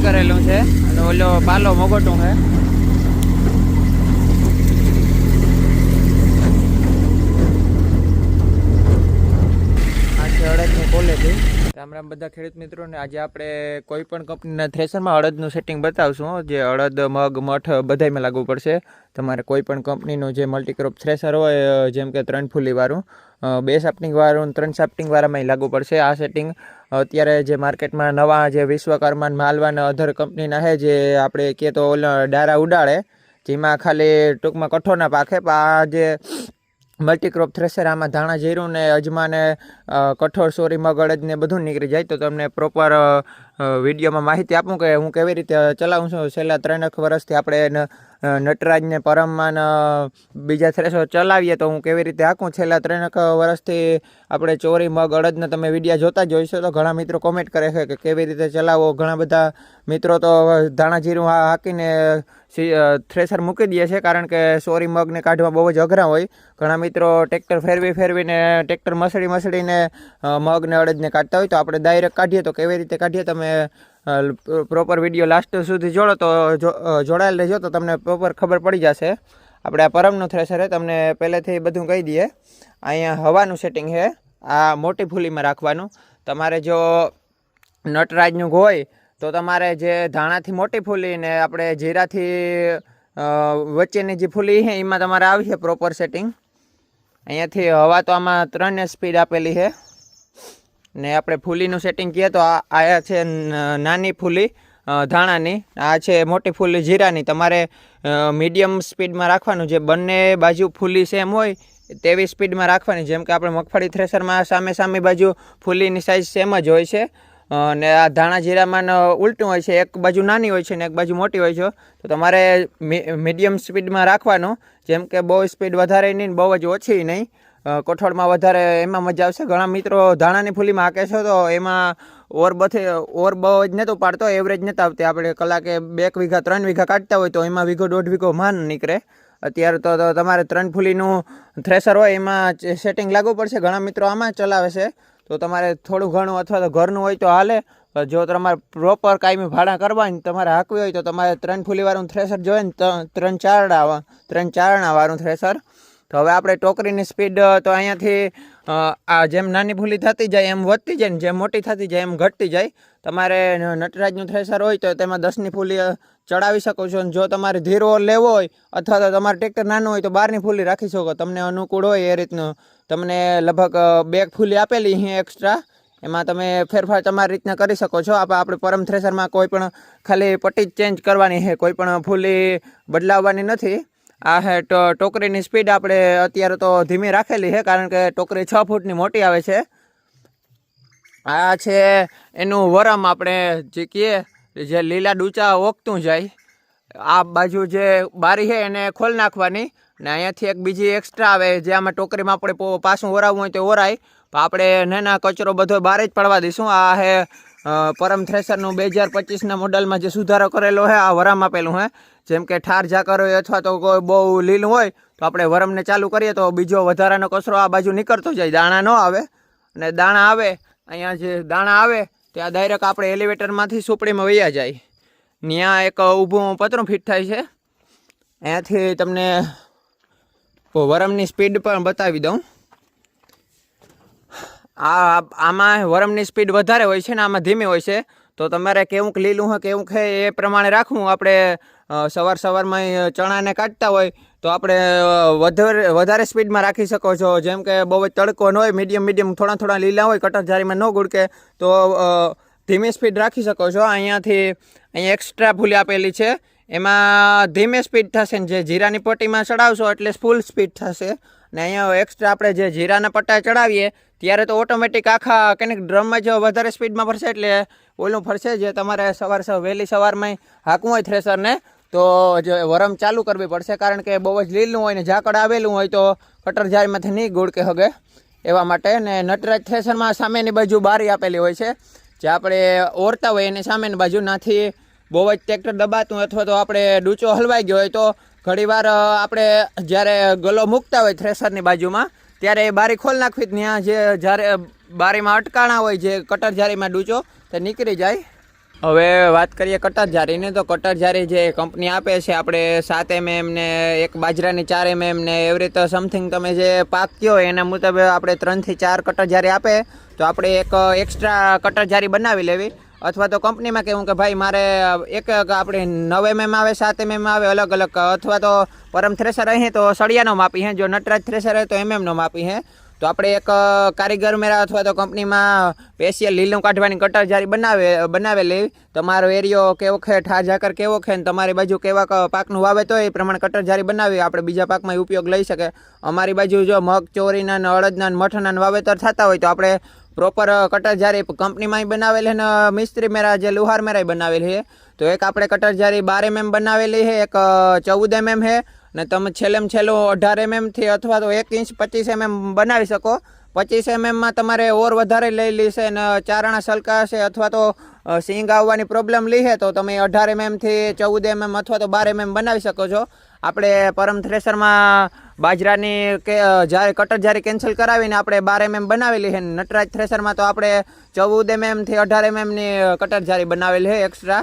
Fifty કરેલું છે. અને ઓલો પાલો મોગોટું છે. અડદની ક્વોલિટી રામ રામ બધા ખેડૂત મિત્રોને આજે આપણે કોઈ પણ કંપનીના થ્રેશરમાં અડદનું સેટિંગ બતાવશું જે અડદ, મગ, મઠ બધાયમાં લાગુ પડશે. તમારે કોઈ પણ કંપનીનું જે મલ્ટીક્રોપ થ્રેશર હોય જેમ કે ત્રણ ફૂલીવાળું બે સાપ્ટિંગ વાળું ત્રણ સાપ્ટિંગ વાળામાં લાગુ પડશે આ સેટિંગ અત્યારે જે માર્કેટમાં નવા જે વિશ્વકર્માન માલવાના અધર કંપનીના છે જે આપણે કહીએ તો ડારા ઉડાડે, જેમાં ખાલી ટૂંકમાં કઠોરના પાકે, પણ આ જે મલ્ટીક્રોપ થ્રેસર આમાં ધાણા જીરું ને અજમાને કઠોળ, સોરી મગળજ ને બધું નીકળી જાય. તો તમને પ્રોપર વિડીયોમાં માહિતી આપું કે હું કેવી રીતે ચલાવું છું? છેલ્લા ત્રણેક વર્ષથી આપણે ન- અ, નટરાજ પરમમાં બીજા થ્રેશર ચલાવીએ તો હું કેવી રીતે હાંકું? છેલ્લા ત્રણેક વર્ષથી આપણે ચોરી મગ અડદને તમે વિડીયા જોતા જ હોઈશો તો ઘણા મિત્રો કોમેન્ટ કરે છે કે કેવી રીતે ચલાવો? ઘણા બધા મિત્રો તો ધાણા જીરું હાંકીને થ્રેસર મૂકી દે છે કારણ કે સોરી મગને કાઢવા બહુ જ અઘરા હોય. ઘણા મિત્રો ટ્રેક્ટર ફેરવી ફેરવીને ટ્રેક્ટર મસળી મસળીને મગને અડદને કાઢતા હોય તો આપણે ડાયરેક્ટ કાઢીએ તો કેવી રીતે કાઢીએ? તમે પ્રોપર વીડિયો લાસ્ટ સુધી જોડો તો જોડાયેલ રહેજો તો તમને પ્રોપર ખબર પડી જશે. આપણે આ પરમનું થ્રેસર તમને પહેલેથી બધું કહી દઈએ. અહીંયા હવાનું સેટિંગ છે આ મોટી ફૂલીમાં રાખવાનું. તમારે જો નટરાજનું હોય, તો તમારે જે ધાણાથી મોટી ફૂલી ને આપણે જીરાથી વચ્ચેની જે ફૂલી છે એમાં તમારે આવી છે પ્રોપર સેટિંગ અહીંયાથી હવા તો આમાં ત્રણ સ્પીડ આપેલી છે ને આપણે ફૂલીનું સેટિંગ કહીએ તો આ છે નાની ફૂલી ધાણાની. આ છે મોટી ફૂલી જીરાની. તમારે મીડિયમ સ્પીડમાં રાખવાનું. જે બંને બાજુ ફૂલી સેમ હોય, તેવી સ્પીડમાં રાખવાની. જેમ કે આપણે મગફળી થ્રેસરમાં સામે સામે બાજુ ફૂલીની સાઇઝ સેમ જ હોય છે. અને આ ધાણા જીરામાં ઉલટું હોય છે. એક બાજુ નાની હોય છે ને એક બાજુ મોટી હોય છે. તો તમારે મીડિયમ સ્પીડમાં રાખવાનું. જેમ કે બહુ સ્પીડ વધારે નહીં બહુ જ ઓછી નહીં. કઠોળમાં વધારે એમાં મજા આવશે? ઘણા મિત્રો ધાણાની ફૂલીમાં હાકે છો, તો એમાં ઓર બથે, ઓર બહુ જ નહોતું પાડતો એવરેજ નહોતા આવતી. આપણે કલાકે બે વીઘા, ત્રણ વીઘા કાઢતા હોય, તો એમાં વીઘો, દોઢ વીઘો માન નીકળે. અત્યારે તો તમારે ત્રણ ફૂલીનું થ્રેસર હોય, એમાં સેટિંગ લાગવું પડશે. ઘણા મિત્રો આમાં ચલાવે છે. તો તમારે થોડું ઘણું અથવા તો ઘરનું હોય તો હાલે. જો તમારે પ્રોપર કાયમી ભાડા કરવાની, તમારે હાંકવી હોય, તો તમારે ત્રણ ફૂલીવાળું થ્રેશર જોઈએ ને ત્રણ ચારણા ત્રણ ચારણાવાળું થ્રેશર તો હવે આપણે ટોકરીની સ્પીડ, તો અહીંયાથી આ જેમ નાની ફૂલી થતી જાય, એમ વધતી જાય ને જેમ મોટી થતી જાય, એમ ઘટતી જાય. તમારે નટરાજનું થ્રેશર હોય તો તેમાં દસની ફૂલી ચડાવી શકો છો અને જો તમારે ધીરો લેવો હોય અથવા તો તમારે ટ્રેક્ટર નાનું હોય તો બારની ફૂલી રાખી શકો. તમને અનુકૂળ હોય એ રીતનું. તમને લગભગ બે ફૂલી આપેલી અહીં એક્સ્ટ્રા એમાં તમે ફેરફાર તમારી રીતના કરી શકો છો. આપણે પરમ થ્રેશરમાં કોઈ પણ ખાલી પટ્ટી ચેન્જ કરવાની છે. કોઈ પણ ફૂલી બદલાવવાની નથી. આ હે ટોકરીની સ્પીડ આપણે અત્યારે તો ધીમી રાખેલી છે કારણ કે ટોકરી છ ફૂટની મોટી આવે છે. આ છે એનું વરમ આપણે જે કહીએ જે લીલા ડૂચા ઓગતું જાય. આ બાજુ જે બારી છે એને ખોલ નાખવાની, ને અહીંયાથી એક બીજી એક્સ્ટ્રા આવે, જે આમાં ટોકરીમાં આપણે પાછું ઓરાવવું હોય તો ઓરાય પણ આપણે નાના કચરો બધો બહાર જ પડવા દઈશું. આ હે પરમ થ્રેસરનું બે હજાર પચીસના મોડલમાં જે સુધારો કરેલો છે આ વરામ આપેલું છે જેમ કે ઠાર ઝાકર હોય અથવા તો કોઈ બહુ લીલું હોય, તો આપણે વરમને ચાલુ કરીએ તો બીજો વધારાનો કચરો આ બાજુ નીકળતો જાય, દાણા ન આવે. અને દાણા આવે, અહીંયા જે દાણા આવે, ત્યાં ડાયરેક્ટ આપણે એલિવેટરમાંથી સુપડીમાં વૈયા જાય. ત્યાં એક ઊભું પતરું ફિટ થાય છે. અહીંયાથી તમને વરમની સ્પીડ પણ બતાવી દઉં. આ આમાં વરમની સ્પીડ વધારે હોય છે ને આમાં ધીમી હોય છે. તો તમારે કેવું લીલું હોય કેવું છે એ પ્રમાણે રાખવું. આપણે સવાર સવારમાં ચણાને કાઢતા હોય, તો આપણે વધારે વધારે સ્પીડમાં રાખી શકો છો. જેમ કે બહુ જ તડકો ન હોય મીડિયમ મીડિયમ થોડા થોડા લીલા હોય કટરજારીમાં ન ગુડકે, તો ધીમી સ્પીડ રાખી શકો છો. અહીંયાથી, અહીંયા એક્સ્ટ્રા ફૂલી આપેલી છે. એમાં ધીમે સ્પીડ થશે ને જે જીરાની પટ્ટીમાં ચડાવશો એટલે ફૂલ સ્પીડ થશે. ને અહીંયા એક્સ્ટ્રા આપણે જે જીરાના પટ્ટા ચડાવીએ, ત્યારે તો ઓટોમેટિક આખા કંઈક ડ્રમમાં જો વધારે સ્પીડમાં ફરશે એટલે ઓલું ફરશે જે તમારે સવાર સવાર, વહેલી સવારમાં હાંકવું હોય થ્રેસરને તો વરમ ચાલુ કરવી પડશે, કારણ કે બહુ જ લીલું હોય ને ઝાકળ આવેલું હોય તો કટર જારીમાંથી નહીં ગુડકે હગે. એવા માટે ને નટરાજ થ્રેસરમાં સામેની બાજુ બારી આપેલી હોય છે. જે આપણે ઓરતા હોય એની સામેની બાજુ નાથી બહુ જ ટ્રેક્ટર દબાતું અથવા તો આપણે ડૂચો હલવાઈ ગયો હોય તો ઘણીવાર આપણે જ્યારે ગલો મૂકતા હોય થ્રેસરની બાજુમાં, ત્યારે એ બારી ખોલ નાખવી ત્યાં જે જ્યારે બારીમાં અટકાણા હોય, જે કટર જારીમાં ડૂચો, તે નીકળી જાય. હવે વાત કરીએ કટર તો કટર જારી જે કંપની આપે છે, આપણે સાત એમએમ ને એક બાજરાની ચાર એમએમ ને એવી રીતે સમથિંગ તમે જે પાક કયો એના મુજબ આપણે ત્રણથી ચાર કટર જારી આપે. તો આપણે એક એક્સ્ટ્રા કટરજારી બનાવી લેવી. અથવા તો કંપનીમાં કહેવું કે ભાઈ મારે એક આપણે નવ એમએમ આવે, સાત એમએમ આવે, અલગ અલગ. અથવા તો પરમ થ્રેસર અહીં, તો સળિયાનો માપી હે. જો નટરાજ થ્રેસર હોય, તો એમએમનો માપી હે. તો આપણે એક કારીગર મેળા અથવા તો કંપનીમાં સ્પેશિયલ લીલું કાઢવાની કટર જારી બનાવે, બનાવેલી. તમારો એરિયો કેવો છે, ઠાર ઝાકર કેવો છે ને તમારી બાજુ કેવા પાકનું વાવેત હોય એ પ્રમાણે કટર જારી બનાવી. આપણે બીજા પાકમાં ઉપયોગ લઈ શકે. અમારી બાજુ જો મગ ચોરીના અડદના મઠના વાવેતર થતા હોય તો આપણે પ્રોપર કટર જારી કંપનીમાં બનાવેલી ને મિસ્ત્રી મેરા જે લુહાર મેરાય બનાવેલી છે. તો એક આપણે કટર જારી બાર એમએમ બનાવેલી છે, એક ચૌદ એમએમ છે. ને તમે છેલ્લેમ છેલ્લું અઢાર એમએમથી અથવા તો એક ઇંચ પચીસ એમએમ બનાવી શકો. પચીસ એમએમમાં તમારે ઓર વધારે લઈ લેશે ને ચારણા સલકાશે અથવા તો સિંગ આવવાની પ્રોબ્લેમ લીહે તો તમે અઢાર એમએમથી ચૌદ એમએમ અથવા તો બાર એમએમ બનાવી શકો છો. આપણે પરમ થ્રેસરમાં બાજરાની કે જ્યારે કટર જ્યારે કેન્સલ કરાવીને આપણે બાર એમએમ બનાવેલી છે નટરાજ થ્રેસરમાં તો આપણે ચૌદ એમએમથી અઢાર એમએમની કટર જારી બનાવેલી છે એક્સ્ટ્રા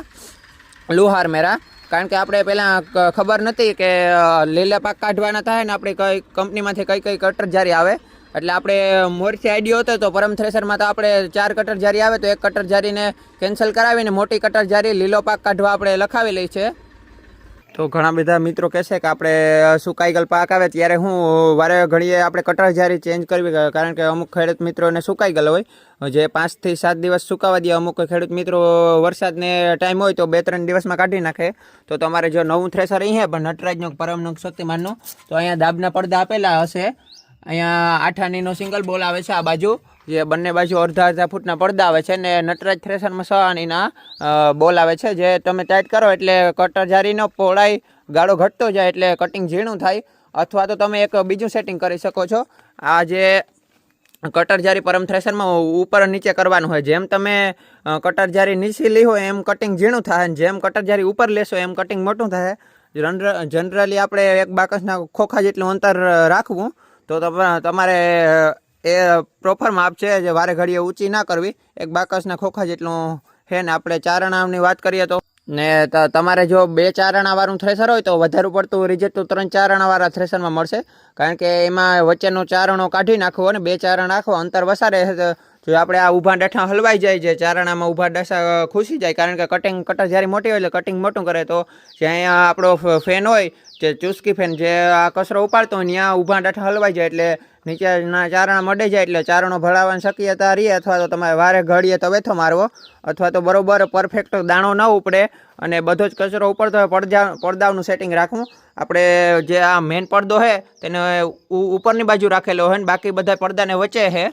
લુહાર મેરા. કારણ કે આપણે પહેલાં ખબર નથી કે લીલા પાક કાઢવાના થાય ને આપણે કઈ કંપનીમાંથી કઈ કઈ કટર જારી આવે. એટલે આપણે મોરથી આઈડિયો હતો તો પરમ થ્રેસરમાં તો આપણે ચાર કટર જારી આવે તો એક કટર જારીને કેન્સલ કરાવીને મોટી કટર જારી લીલો પાક કાઢવા આપણે લખાવી લઈ છે. તો ઘણા બધા મિત્રો કહેશે કે આપણે સુકાઈ પાક આવે ત્યારે હું વારે ઘડીએ આપણે કટર જારી ચેન્જ કરવી, કારણ કે અમુક ખેડૂત મિત્રોને સુકાઈ ગયેલ હોય. જે પાંચથી સાત દિવસ સુકાવા દે અમુક ખેડૂત મિત્રો વરસાદને ટાઈમ હોય તો બે ત્રણ દિવસમાં કાઢી નાખે. તો તમારે જો નવું થ્રેસર અહીં છે પણ નટરાજનું પરમનું શક્તિમાનનું તો અહીંયા દાબના પડદા આપેલા હશે. અહીંયા આઠ આનીનો સિંગલ બોલ આવે છે આ બાજુ. જે બંને બાજુ અડધા અડધા ફૂટના પડદા આવે છે ને નટરાજ થ્રેસરમાં છ બોલાવે છે જે તમે ટાઈટ કરો એટલે કટર જારીનો પહોળાઈ, ગાળો ઘટતો જાય એટલે કટિંગ ઝીણું થાય. અથવા તો તમે એક બીજું સેટિંગ કરી શકો છો. આ જે કટર જારી પરમ થ્રેસરમાં ઉપર નીચે કરવાનું હોય, જેમ તમે કટર જારી નીચી લી હોય એમ કટિંગ ઝીણું થાય અને જેમ કટર જારી ઉપર લેશો એમ કટિંગ મોટું થાય. જનરલી આપણે એક બાકસના ખોખા જેટલું અંતર રાખવું, તો તમ- તમારે એ પ્રોપર માપ છે જે વારે ઘડીએ ઊંચી ના કરવી. એક બાકસના ખોખા જેટલું છે ને આપણે ચારણાની વાત કરીએ તો. ને તમારે જો બે ચારણાવાળું થ્રેસર હોય તો વધારે પડતું રિજેક્ટ ત્રણ ચારણાવાળા થ્રેસરમાં મળશે. કારણ કે એમાં વચ્ચેનો ચારણો કાઢી નાખવો અને બે ચારણ નાખવો અંતર વસારે જો આપણે આ ઊભા ડઠા હલવાઈ જાય છે ચારણામાં ઊભા ડસા ખુશી જાય, કારણ કે કટિંગ કટર જ્યારે મોટી હોય એટલે કટિંગ મોટું કરે તો જ્યાં આપણો ફેન હોય જે ચુસ્કી ફેન જે આ કચરો ઉપાડતો હોય ત્યાં ઊભા ડાઠા હલવાઈ જાય એટલે નીચેના ચારણા મડે જાય એટલે ચારણો ભળાવવાની શક્યતા રહે. અથવા તો તમારે વારે ઘડીએ તો વેથો મારવો, અથવા તો બરોબર પરફેક્ટ દાણો ન ઉપડે અને બધો જ કચરો ઉપડતો હોય પડદા પડદાનું સેટિંગ રાખવું. આપણે જે આ મેઇન પડદો છે તેને ઉપરની બાજુ રાખેલો હોય ને, બાકી બધા પડદાને વચ્ચે છે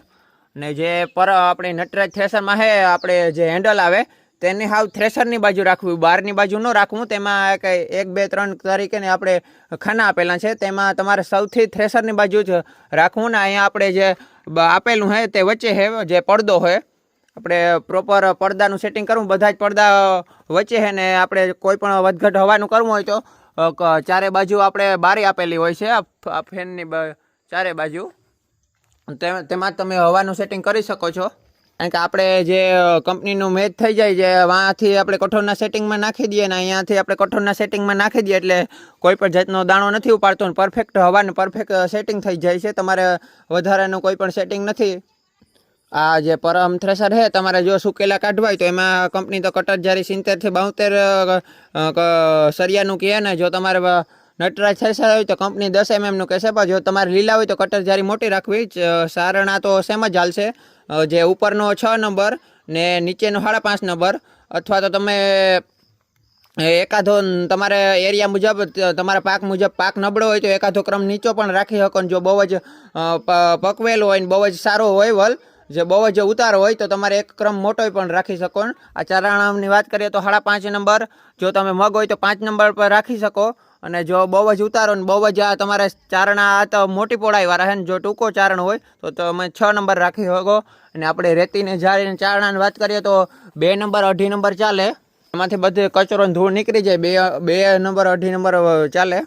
ને જે પર આપણે નટરાજ થ્રેસરમાં છે આપણે જે હેન્ડલ આવે તેની હાવ થ્રેસરની બાજુ રાખવું બહારની બાજુ ન રાખવું. તેમાં કંઈ એક, બે, ત્રણ તરીકેને આપણે ખાના આપેલા છે. તેમાં તમારે સૌથી થ્રેસરની બાજુ જ રાખવું ને અહીંયા આપણે જે આપેલું છે તે વચ્ચે છે જે પડદો હોય આપણે પ્રોપર પડદાનું સેટિંગ કરવું. બધા જ પડદા વચ્ચે છે ને આપણે કોઈ પણ વધઘટ હવાનું કરવું હોય તો ચારે બાજુ આપણે બારી આપેલી હોય છે. આ ફેનની ચારે બાજુ. તેમાં, તમે હવાનું સેટિંગ કરી શકો છો. કારણ કે આપણે જે કંપનીનું મેચ થઈ જાય છે, વાંથી આપણે કઠોળના સેટિંગમાં નાખી દઈએ ને અહીંયાથી આપણે કઠોળના સેટિંગમાં નાખી દઈએ એટલે કોઈ પણ જાતનો દાણો નથી ઉપાડતો ને પરફેક્ટ હવાનું પરફેક્ટ સેટિંગ થઈ જાય છે. તમારે વધારાનું કોઈ પણ સેટિંગ નથી. આ જે પરમ થ્રેસર છે, તમારે જો સુકેલા કાઢવા હોય તો એમાં કંપની તો કટર જ્યારે સિત્તેરથી બાઉતેર સરિયાનું કહે ને જો તમારે નટરાજ થ્રેસર હોય તો કંપની દસ એમએમનું કહેશે, પણ જો તમારે લીલા હોય તો કટર જારી મોટી રાખવી. સારણા તો સેમ જ હાલશે. જે ઉપરનો છ નંબર ને નીચેનો સાડા પાંચ નંબર, અથવા તો તમે એકાદો તમારે એરિયા મુજબ તમારા પાક મુજબ પાક નબળો હોય તો એકાદો ક્રમ નીચો પણ રાખી શકો જો બહુ જ પકવેલો હોય ને બહુ જ સારો હોય વલ, જે બહુ જ ઉતારો હોય તો તમારે એક ક્રમ મોટો પણ રાખી શકો આ ચારાણાની વાત કરીએ તો સાડા પાંચ નંબર, જો તમે મગ હોય તો પાંચ નંબર પર રાખી શકો. અને જો બહુ જ ઉતારો ને બહુ જ આ તમારે ચારણા તો મોટી પોળાઈ વાળા છે ને, જો ટૂંકો ચારણ હોય, તો તમે છ નંબર રાખી શકો. અને આપણે રેતીને જાળીને ચારણાની વાત કરીએ તો બે નંબર, અઢી નંબર ચાલે. એમાંથી બધે કચરો ધૂળ નીકળી જાય, બે બે નંબર, અઢી નંબર ચાલે.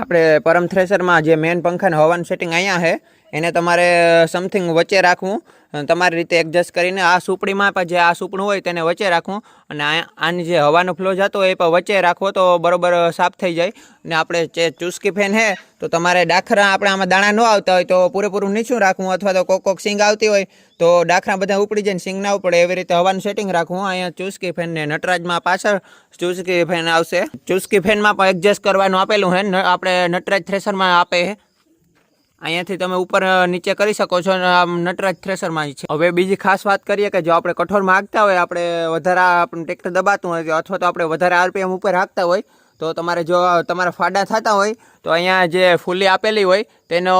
આપણે પરમ થ્રેસરમાં જે મેન પંખાને હવાનું સેટિંગ અહીંયા છે એને તમારે સમથિંગ વચ્ચે રાખવું. તમારી રીતે એડજસ્ટ કરીને આ સુપડીમાં પણ જે આ સુપડું હોય તેને વચ્ચે રાખવું. અને આની જે હવાનો ફ્લો જતો હોય એ પણ વચ્ચે રાખવો તો બરોબર સાફ થઈ જાય. અને આપણે જે ચુસ્કી ફેન છે તો તમારે ડાખરા આપણે આમાં દાણા ન આવતા હોય તો પૂરેપૂરું નીચું રાખવું અથવા તો કોક કોક સિંગ આવતી હોય તો ડાખરા બધા ઉપડી જાય ને સિંગ ના ઉપડે એવી રીતે હવાનું સેટિંગ રાખવું. અહીંયા ચુસ્કી ફેનને નટરાજમાં પાછળ ચુસ્કી ફેન આવશે. ચુસ્કી ફેનમાં પણ એડજસ્ટ કરવાનું આપેલું છે આપણે નટરાજ થ્રેસરમાં આપે છે અહીંયાથી તમે ઉપર નીચે કરી શકો છો અને આમ નટરાજ થ્રેસરમાં છે. હવે બીજી ખાસ વાત કરીએ કે જો આપણે કઠોરમાં માગતા હોય, આપણે વધારે આપણું ટ્રેક્ટર દબાતું હોય, અથવા તો આપણે વધારે આરપીએમ ઉપર રાખતા હોય, તો તમારે જો તમારા ફાડા થતા હોય, તો અહીંયા જે ફૂલી આપેલી હોય, તેનો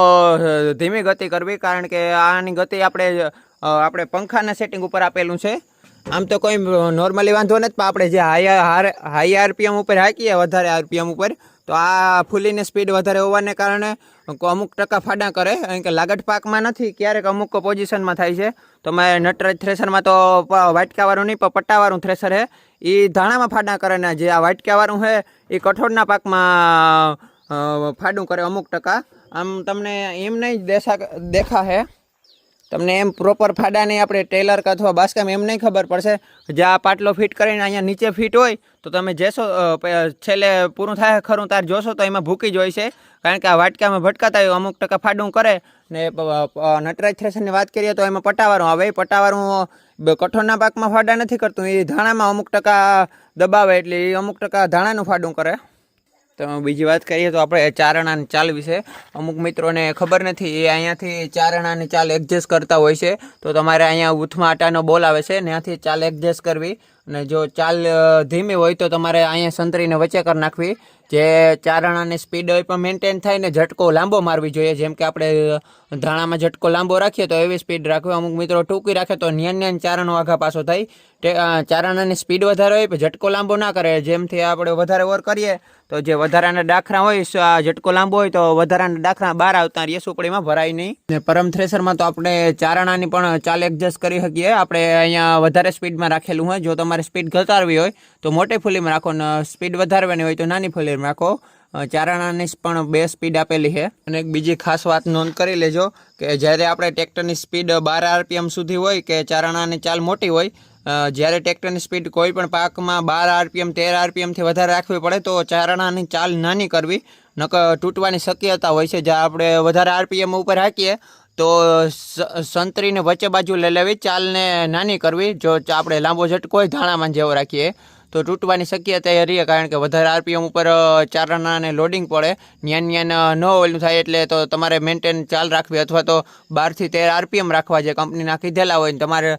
ધીમી ગતિ કરવી, કારણ કે આની ગતિ આપણે આપણે પંખાના સેટિંગ ઉપર આપેલું છે. આમ તો કોઈ નોર્મલી વાંધો નથી, પણ આપણે જે હાઈ હાઈ આરપીએમ ઉપર હાંકીએ, વધારે આરપીએમ ઉપર તો આ ફૂલીની સ્પીડ વધારે હોવાને કારણે અમુક ટકા ફાડા કરે, કારણ કે લાગટ પાકમાં નથી, ક્યારેક અમુક પોઝિશનમાં થાય છે. તો મેં નટરાજ થ્રેસરમાં તો વાટકાવાળું નહીં, પણ પટ્ટાવાળું થ્રેસર છે. એ ધાણામાં ફાડા કરે ને, જે આ વાટકાવાળું છે એ કઠોળના પાકમાં ફાડું કરે અમુક ટકા. આમ તમને એમ નહીં દેખા દેખા હે. તમને એમ પ્રોપર ફાડા નહીં આપણે ટેલર અથવા બાસ્કામ એમ નહીં ખબર પડશે. જે આ પાટલો ફિટ કરીને અહીંયા નીચે ફિટ હોય, તો તમે જેશો છેલ્લે પૂરું થાય ખરું તાર જોશો તો એમાં ભૂકી જ હોય છે. કારણ કે આ વાટકામાં ભટકાતા હોય, અમુક ટકા ફાડું કરે. ને નટરાજ થ્રેશરની વાત કરીએ તો એમાં પટાવાળું આવે પટાવાળું કઠોળના પાકમાં ફાડા નથી કરતું, એ ધાણામાં અમુક ટકા દબાવે એટલે એ અમુક ટકા ધાણાનું ફાડું કરે. તો બીજી વાત કરીએ તો આપણે ચારણાની ચાલ વિશે. અમુક મિત્રોને ખબર નથી, એ અહીંયાથી ચારણાની ચાલ એડજસ્ટ કરતા હોય છે. તો તમારે અહીંયા ઉથમાં આટાનો બોલ આવે છે, ત્યાંથી ચાલ એડજસ્ટ કરવી. અને જો ચાલ ધીમી હોય તો તમારે અહીંયા સંતરીને વચ્ચે કરી નાખવી. જે ચારણાની સ્પીડ હોય પણ મેન્ટેન થાય ને ઝટકો લાંબો મારવી જોઈએ. જેમ કે આપણે ધાણામાં ઝટકો લાંબો રાખીએ તો એવી સ્પીડ રાખવી. અમુક મિત્રો ટૂંકી રાખે તો ન્યાન ન્યાન ચારણો આઘા પાછો થાય. તે અને સ્પીડ વધારે હોય પણ ઝટકો લાંબો ના કરે. જેમથી આપણે વધારે ઓર કરીએ તો જે વધારાના ડાખરા હોય ઝટકો લાંબો હોય તો વધારાના ડાખરા બહાર આવતા રહીએ. સુપડીમાં ભરાય નહીં. ને પરમ થ્રેસરમાં તો આપણે ચારણાની પણ ચાલ એડજસ્ટ કરી શકીએ. આપણે અહીંયા વધારે સ્પીડમાં રાખેલું હોય. જો તમારે સ્પીડ ઘટાડવી હોય તો મોટી ફૂલીમાં રાખો. ને સ્પીડ વધારવાની હોય તો નાની ફૂલીમાં રાખો ચારણાની પણ બે સ્પીડ આપેલી છે. અને એક બીજી ખાસ વાત નોંધ કરી લેજો કે જ્યારે આપણે ટ્રેક્ટરની સ્પીડ બાર આરપીએમ સુધી હોય કે ચારણાની ચાલ મોટી હોય જ્યારે ટ્રેક્ટરની સ્પીડ કોઈ પણ પાકમાં બાર આરપીએમ તેર આરપીએમથી વધારે રાખવી પડે તો ચારણાની ચાલ નાની કરવી, નકર તૂટવાની શક્યતા હોય છે. જ્યાં આપણે વધારે આરપીએમ ઉપર હાકીએ, તો સંતરીને વચ્ચે બાજુ લઈ લેવી, ચાલને નાની કરવી, જો આપણે લાંબો ઝટકો હોય ધાણામાં જેવો રાખીએ. તો તૂટવાની શક્યતા એ રહે કારણ કે વધારે આરપીએમ ઉપર ચારણાને લોડિંગ પડે. ન્યાન ન્યાન ન ઓલું થાય એટલે તો તમારે મેન્ટેન ચાલ રાખવી અથવા તો બારથી તેર આરપીએમ રાખવા જે કંપનીના કીધેલા હોય ને તમારે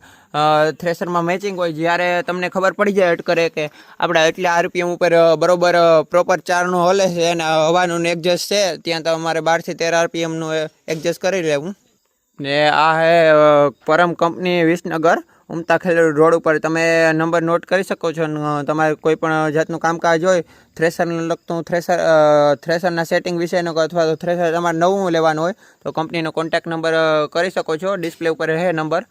થ્રેસરમાં મેચિંગ હોય જ્યારે તમને ખબર પડી જાય અટકરે કે આપણે એટલા આરપીએમ ઉપર બરોબર પ્રોપર ચારનું હલે છે અને હવાનું એડજસ્ટ છે, ત્યાં તમારે બારથી તેર આરપીએમનું એડજસ્ટ કરી લેવું. ને આ હે પરમ કંપની વિસનગર. ઉમતા ખેલ રોડ ઉપર તમે નંબર નોટ કરી શકો છો તમારે કોઈ પણ જાતનું કામકાજ હોય થ્રેસરને લગતું થ્રેસર થ્રેસરના સેટિંગ વિશેનો અથવા તો થ્રેસર તમારે નવું લેવાનું હોય, તો કંપનીનો કોન્ટેક્ટ નંબર કરી શકો છો. ડિસ્પ્લે ઉપર હે નંબર.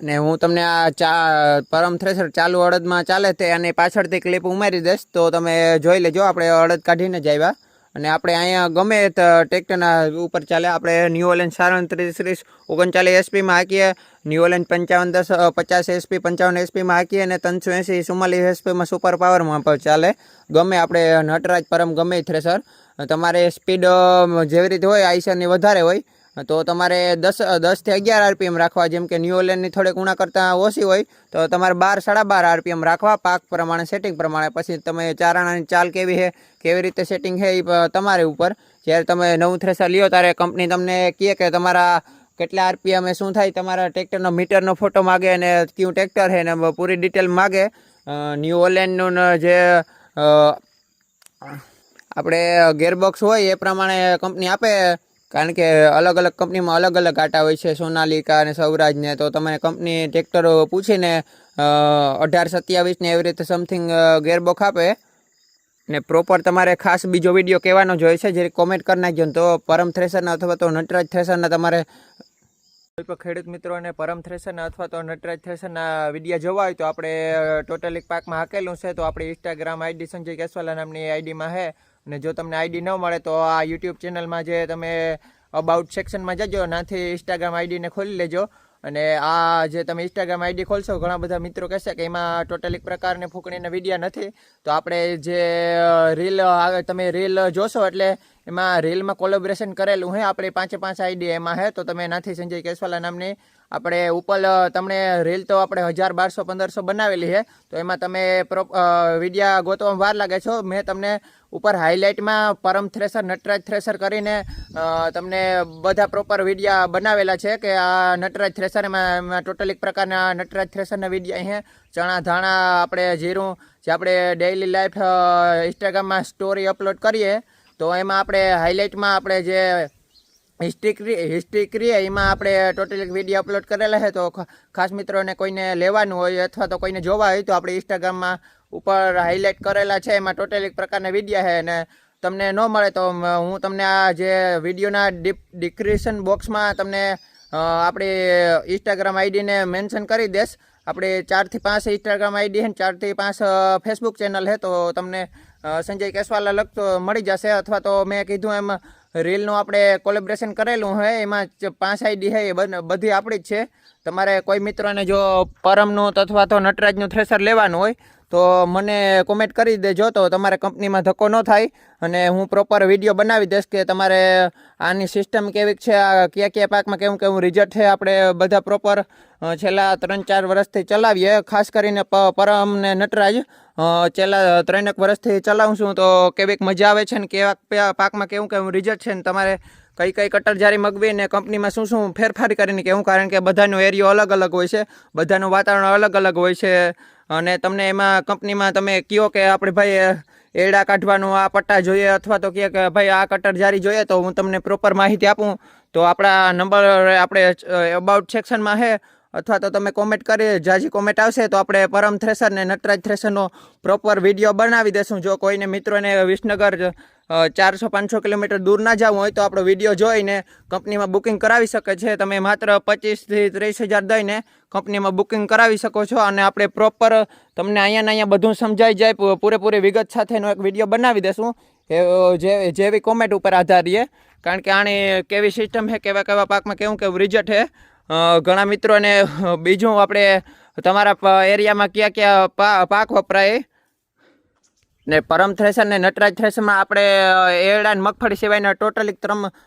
ને હું તમને આ ચા, પરમ થ્રેસર ચાલુ અડદમાં ચાલે તે અને પાછળથી ક્લિપ ઉમેરી દઈશ, તો તમે જોઈ લેજો. આપણે અડદ કાઢીને જ આવ્યા. અને આપણે અહીંયા ગમે તો, ટ્રેક્ટરના ઉપર ચાલે. આપણે ન્યૂ ઓલેન સાડત્રીસ ત્રીસ ઓગણચાલીસ એસપીમાં હાકીએ. ન્યુઓલેન્ડ પંચાવન દસ પચાસ એસપી પંચાવન એસપીમાં હાકીએ અને ત્રણસો એંસી ચુમ્માલીસ એસપીમાં સુપર પાવરમાં પણ ચાલે. ગમે આપણે નટરાજ પરમ ગમે થ્રેસર તમારે સ્પીડ જેવી રીતે હોય આઈસરની વધારે હોય, તો તમારે દસ દસથી અગિયાર આરપીએમ રાખવા. જેમ કે ન્યુઓલેન્ડની થોડીક ઉણા કરતાં ઓછી હોય, તો તમારે બાર, સાડા બાર આરપીએમ રાખવા. પાક પ્રમાણે સેટિંગ પ્રમાણે. પછી તમે ચારાણાની ચાલ કેવી છે, કેવી રીતે સેટિંગ છે એ તમારે ઉપર. જ્યારે તમે નવું થ્રેસર લ્યો, ત્યારે કંપની તમને કહે કે તમારા કેટલા આરપીએમ શું થાય તમારા ટ્રેક્ટરનો મીટરનો ફોટો માગે અને કયું ટ્રેક્ટર છે ને પૂરી ડિટેલ માગે. ન્યૂ ઓલેન્ડનું જે આપણે ગેરબોક્સ હોય એ પ્રમાણે કંપની આપે. કારણ કે અલગ અલગ કંપનીમાં અલગ અલગ આટા હોય છે, સોનાલિકા અને સૌરાજને તો તમે કંપની ટ્રેક્ટરો પૂછીને અઢાર સત્યાવીસને એવી રીતે સમથિંગ ગેરબોક્સ આપે. ને પ્રોપર તમારે ખાસ બીજો વીડિયો કહેવાનો જ હોય છે, જે કોમેન્ટ કરી નાખજો તો પરમ થ્રેસરના અથવા તો નટરાજ થ્રેસરના તમારે પણ ખેડૂત મિત્રોને પરમ થ્રેસરના અથવા તો નટરાજ થ્રેસરના વીડિયો જોવા હોય તો આપણે ટોટલી પાકમાં હાકેલું છે, તો આપણી ઇન્સ્ટાગ્રામ આઈડી સંજય કેસવાલા નામની આઈડીમાં છે. અને જો તમને આઈડી ન મળે તો આ યુટ્યુબ ચેનલમાં જે તમે અબાઉટ સેક્શનમાં જજો, નાથી ઇન્સ્ટાગ્રામ આઈડીને ખોલી લેજો. અને આ જે તમે ઇન્સ્ટાગ્રામ આઈડી ખોલશો, ઘણા બધા મિત્રો કહેશે કે એમાં ટોટલ એક પ્રકારની ફૂંકણીના વિડીયા નથી. તો આપણે જે રીલ તમે રીલ જોશો એટલે એમાં રીલમાં કોલેબરેશન કરેલું હે, આપણે પાંચે પાંચ આઈડી એમાં હે, તો તમે નાથી સંજય કેસવાલા નામની આપણે ઉપર તમને રીલ તો આપણે હજાર બારસો પંદરસો બનાવેલી છે તો એમાં તમે વિડીયા ગોતવામાં વાર લાગે છો, મેં તમને ઉપર હાઇલાઇટમાં પરમ થ્રેસર નટરાજ થ્રેસર કરીને તમને બધા પ્રોપર વિડીયા બનાવેલા છે કે આ નટરાજ થ્રેસર એમાં એમાં ટોટલ એક પ્રકારના નટરાજ થ્રેસરના વિડીયા અહીંયા ચણા ધાણા આપણે જીરું, જે આપણે ડેઇલી લાઈફ ઇન્સ્ટાગ્રામમાં સ્ટોરી અપલોડ કરીએ તો એમાં આપણે હાઇલાઇટમાં આપણે જે હિસ્ટ્રી હિસ્ટ્રી કરીએ એમાં આપણે ટોટલી વીડિયો અપલોડ કરેલા છે, તો ખાસ મિત્રોને કોઈને લેવાનું હોય અથવા તો કોઈને જોવા હોય, તો આપણે ઇન્સ્ટાગ્રામમાં ઉપર હાઇલાઇટ કરેલા છે, એમાં ટોટલી એક પ્રકારના વિડીયા છે, અને તમને ન મળે તો હું તમને આ જે વિડીયોના ડિપ ડિસ્ક્રિપ્શન બોક્સમાં તમને આપણી ઇન્સ્ટાગ્રામ આઈડીને મેન્શન કરી દઈશ આપણે ચારથી પાંચ ઇન્સ્ટાગ્રામ આઈડી છે ચારથી પાંચ ફેસબુક ચેનલ છે, તો તમને સંજય કેસવાલા લગતો મળી જશે અથવા તો મેં કીધું એમ રીલનું આપણે કોલેબ્રેશન કરેલું હોય, એમાં પાંચ આઈડી છે એ બધી આપણી જ છે. તમારે કોઈ મિત્રોને જો પરમનું અથવા તો નટરાજનું થ્રેસર લેવાનું હોય તો મને કોમેન્ટ કરી દેજો તો તમારે કંપનીમાં ધક્કો ન થાય અને હું પ્રોપર વીડિયો બનાવી દઈશ કે તમારે આની સિસ્ટમ કેવી છે, આ કયા કયા પાકમાં કેવું કેવું રિઝલ્ટ છે આપણે બધા પ્રોપર છેલ્લા ત્રણ ચાર વર્ષથી ચલાવીએ. ખાસ કરીને પરમ ને નટરાજ છેલ્લા ત્રણેક વર્ષથી ચલાવું છું તો કેવીક મજા આવે છે ને કેવા પાકમાં કેવું કેવું રિઝલ્ટ છે ને તમારે કઈ કઈ કટર જારી મગવી ને કંપનીમાં શું શું ફેરફાર કરીને કેવું? કારણ કે બધાનો એરિયો અલગ અલગ હોય છે, બધાનું વાતાવરણ અલગ અલગ હોય છે. અને તમને એમાં કંપનીમાં તમે કયો કે આપણે ભાઈ એડા કાઢવાનું, આ પટ્ટા જોઈએ અથવા તો કહે કે ભાઈ, આ કટર જારી જોઈએ તો હું તમને પ્રોપર માહિતી આપું. તો આપણા નંબર આપણે અબાઉટ સેક્શનમાં છે અથવા તો તમે કોમેન્ટ કરી, જાજી કોમેન્ટ આવશે તો આપણે પરમ થ્રેસર ને નટરાજ થ્રેસરનો પ્રોપર વીડિયો બનાવી દેશું. જો કોઈને મિત્રોને વિસનગર ચારસો પાંચસો કિલોમીટર દૂર ના જવું હોય તો આપણો વીડિયો જોઈને કંપનીમાં બુકિંગ કરાવી શકે છે. તમે માત્ર પચીસથી ત્રીસ હજાર દઈને કંપનીમાં બુકિંગ કરાવી શકો છો અને આપણે પ્રોપર તમને અહીંયા અહીંયા બધું સમજાઈ જાય. પૂરેપૂરી વિગત સાથેનો એક વીડિયો બનાવી દેશું. જે, જેવી કોમેન્ટ ઉપર આધારીએ કારણ કે આની કેવી સિસ્ટમ છે, કેવા કેવા પાકમાં કેવું કેવું રિઝલ્ટ છે. ઘણા મિત્રોને બીજું આપણે તમારા એરિયામાં કયા કયા પાક વપરાય. ને પરમ થ્રેસર ને નટરાજ થ્રેસરમાં આપણે એરડા ને મગફળી સિવાયના ટોટલી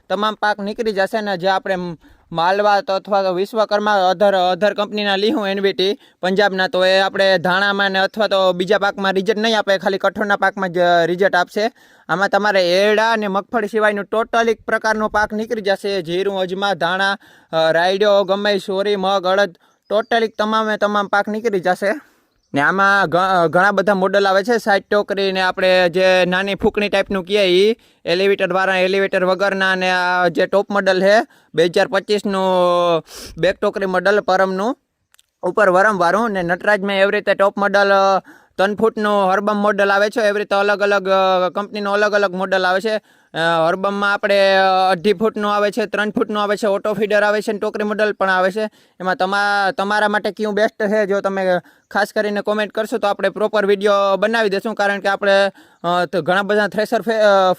તમામ પાક નીકળી જશે ને જે આપણે માલવા તો અથવા તો વિશ્વકર્મા અધર અધર કંપનીના લીહું એનવીટી, પંજાબના, તો એ આપણે ધાણામાં ને અથવા તો બીજા પાકમાં રિઝલ્ટ નહીં આપે, ખાલી કઠોળના પાકમાં જ રિઝલ્ટ આપશે. આમાં તમારે એરડા અને મગફળી સિવાયનું ટોટલ એક પ્રકારનો પાક નીકળી જશે. જીરું, અજમા, ધાણા રાયડો, ગમે સોરી, મગ, અડદ, ટોટલી તમામે તમામ પાક નીકળી જશે. ને આમાં ઘણા બધા મોડલ આવે છે સાઈડ ટોકરીને આપણે જે નાની ફૂંકણી ટાઈપનું કહીએ એ એલિવેટર વાળા એલિવેટર વગરના ને આ જે ટોપ મોડલ છે, બે હજાર પચીસનું બેક ટોકરી મોડલ પરમનું, ઉપર વરમવાળું ને નટરાજમાં એવી રીતે ટોપ મોડલ ત્રણ ફૂટનું હર્બમ મોડલ આવે છે, એવી રીતે અલગ અલગ કંપનીનું અલગ અલગ મોડલ આવે છે. હર્બમમાં આપણે અઢી ફૂટનું આવે છે, ત્રણ ફૂટનું આવે છે ઓટો ફીડર આવે છે ને ટોકરી મોડલ પણ આવે છે. એમાં તમા, તમારા માટે કયું બેસ્ટ છે, જો તમે ખાસ કરીને કોમેન્ટ કરશો તો આપણે પ્રોપર વીડિયો બનાવી દઈશું કારણ કે આપણે ઘણા બધા થ્રેસર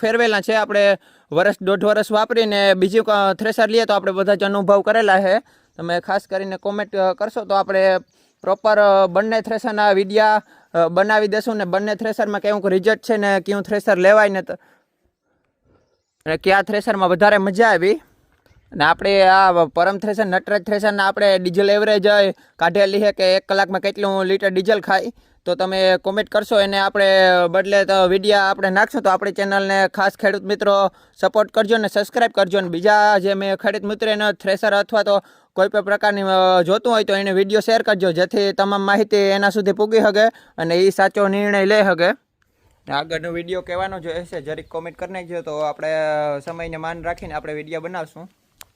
ફેરવેલા છે. આપણે વર્ષ દોઢ વર્ષ વાપરીને બીજું થ્રેસર લઈએ તો આપણે બધા જ અનુભવ કરેલા છે. તમે ખાસ કરીને કોમેન્ટ કરશો તો આપણે પ્રોપર બંને થ્રેસરના વિડીયા બનાવી દઈશું ને બંને થ્રેસરમાં કેવું રિઝલ્ટ છે ને કયું થ્રેસર લેવાય ને અને કયા થ્રેસરમાં વધારે મજા આવી. અને આપણે આ પરમ થ્રેસર નટરાજ થ્રેસરને આપણે ડીઝલ એવરેજ કાઢેલી છે કે એક કલાકમાં કેટલું લીટર ડીઝલ ખાય, તો તમે કોમેન્ટ કરશો. એને આપણે બદલે તો વિડીયા આપણે નાખશું, તો આપણી ચેનલને ખાસ ખેડૂત મિત્રો સપોર્ટ કરજો ને સબસ્ક્રાઈબ કરજો. અને બીજા જે મેં ખેડૂત મિત્રોને થ્રેસર અથવા તો કોઈ પણ પ્રકારની જોતું હોય તો એને વીડિયો શેર કરજો, જેથી તમામ માહિતી એના સુધી પૂગી શકે અને એ સાચો નિર્ણય લઈ શકે ને આગળનો વીડિયો કહેવાનો જો હશે. જરીક કોમેન્ટ કરી નાખજો તો આપણે સમયને માન રાખીને આપણે વીડિયો બનાવશું.